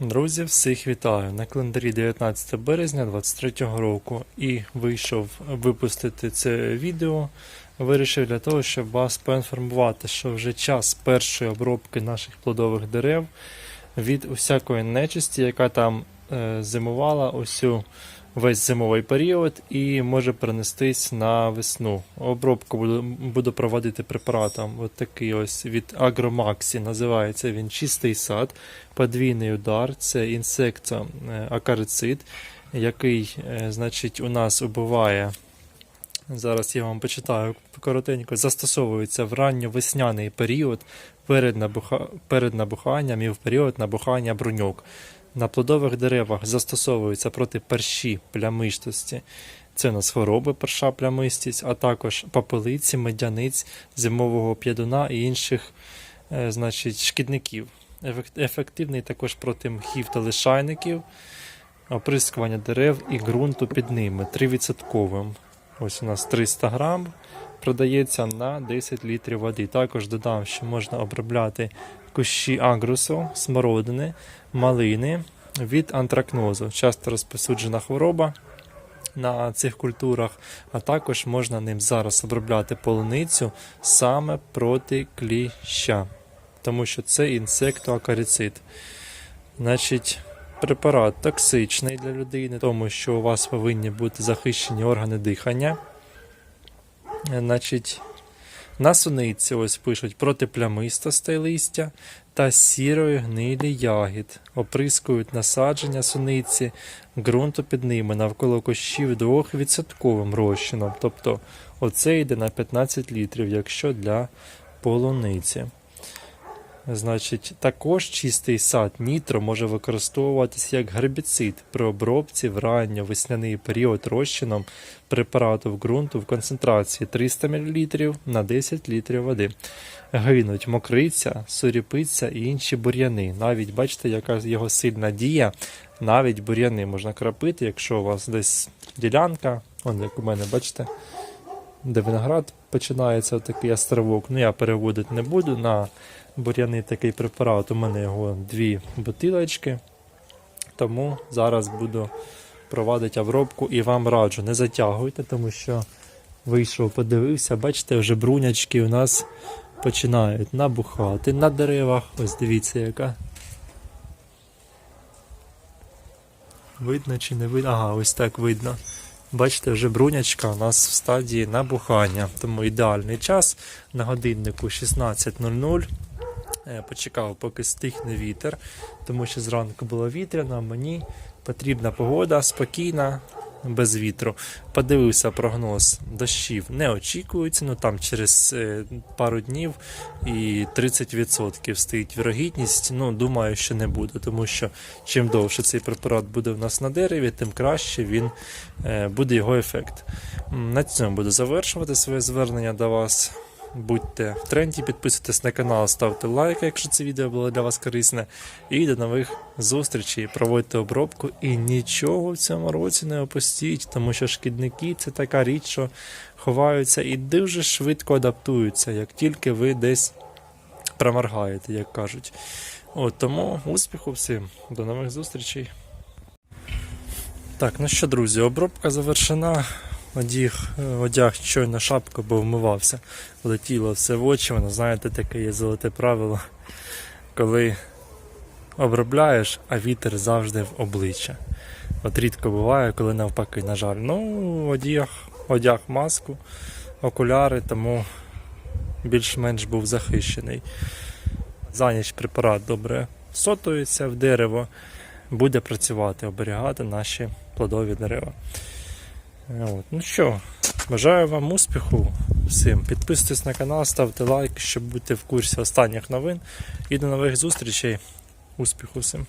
Друзі, всіх вітаю на календарі 19 березня 2023 року і вийшов випустити це відео. Вирішив для того, щоб вас поінформувати, що вже час першої обробки наших плодових дерев від усякої нечисті, яка там е, зимувала усю весь зимовий період і може перенестись на весну. Обробку буду, буду проводити препаратом. От такий ось від Агромаксі. Називається він чистий сад, подвійний удар. Це інсекто е, акарицид, який, е, значить, у нас убиває. Зараз я вам почитаю коротенько. Застосовується в ранньовесняний період перед, перед набуханням і в період набухання бруньок. На плодових деревах застосовується проти перші плямистості. Це у нас хвороби перша плямистість, а також папелиці, медяниць, зимового п'ядуна і інших е, значить, шкідників. Ефективний також проти мхів та лишайників, оприскування дерев і ґрунту під ними 3%. Ось у нас 300 грам продається на 10 літрів води. Також додам, що можна обробляти кущі агрусу, смородини, малини від антракнозу. Часто розповсюджена хвороба на цих культурах, а також можна ним зараз обробляти полуницю саме проти кліща, тому що це інсектоакарицид. Значить, препарат токсичний для людини, тому що у вас повинні бути захищені органи дихання. Значить, на суниці ось пишуть проти плямистостей листя та сірої гнилі ягід. Оприскують насадження суниці, ґрунту під ними навколо кущів 2% розчином. Тобто оце йде на 15 літрів, якщо для полуниці. Значить, також чистий сад нітро може використовуватися як гербіцид при обробці в ранньо-весняний період розчином препарату ґрунту в концентрації 300 мл на 10 літрів води. Гинуть мокриця, суріпиця і інші бур'яни. Навіть бачите, яка його сильна дія, навіть бур'яни можна крапити, якщо у вас десь ділянка, он як у мене, бачите, де виноград починається такий островок. Ну я переводити не буду на бур'яний такий препарат. У мене його дві бутилочки. Тому зараз буду проводити обробку і вам раджу, не затягуйте, тому що вийшов, подивився, бачите, вже брунячки у нас починають набухати на деревах. Ось дивіться, яка. Видно чи не видно? Ага, ось так видно. Бачите, вже брунячка у нас в стадії набухання, тому ідеальний час на годиннику 16.00. Е, Почекав, поки стихне вітер, тому що зранку було вітряно, мені потрібна погода спокійна, без вітру. Подивився прогноз дощів не очікується, ну там через е, пару днів і 30% стоїть вірогідність. Ну, думаю, що не буде, тому що чим довше цей препарат буде в нас на дереві, тим краще він е, буде його ефект. На цьому буду завершувати своє звернення до вас. Будьте в тренді, підписуйтесь на канал, ставте лайк, якщо це відео було для вас корисне. І до нових зустрічей. Проводьте обробку і нічого в цьому році не опустіть, тому що шкідники це така річ, що ховаються і дуже швидко адаптуються, як тільки ви десь проморгаєте, як кажуть. От тому успіху всім, до нових зустрічей. Так, ну що, друзі, обробка завершена. Одяг, одяг щойно шапку, бо вмивався. Летіло все в очі, воно, знаєте, таке є золоте правило, коли обробляєш, а вітер завжди в обличчя. От рідко буває, коли навпаки, на жаль. Ну, одяг, одяг маску, окуляри, тому більш-менш був захищений. За ніч препарат добре сотується в дерево, буде працювати, оберігати наші плодові дерева. От. Ну що, бажаю вам успіху всім. Підписуйтесь на канал, ставте лайк, щоб бути в курсі останніх новин. І до нових зустрічей. Успіху всім!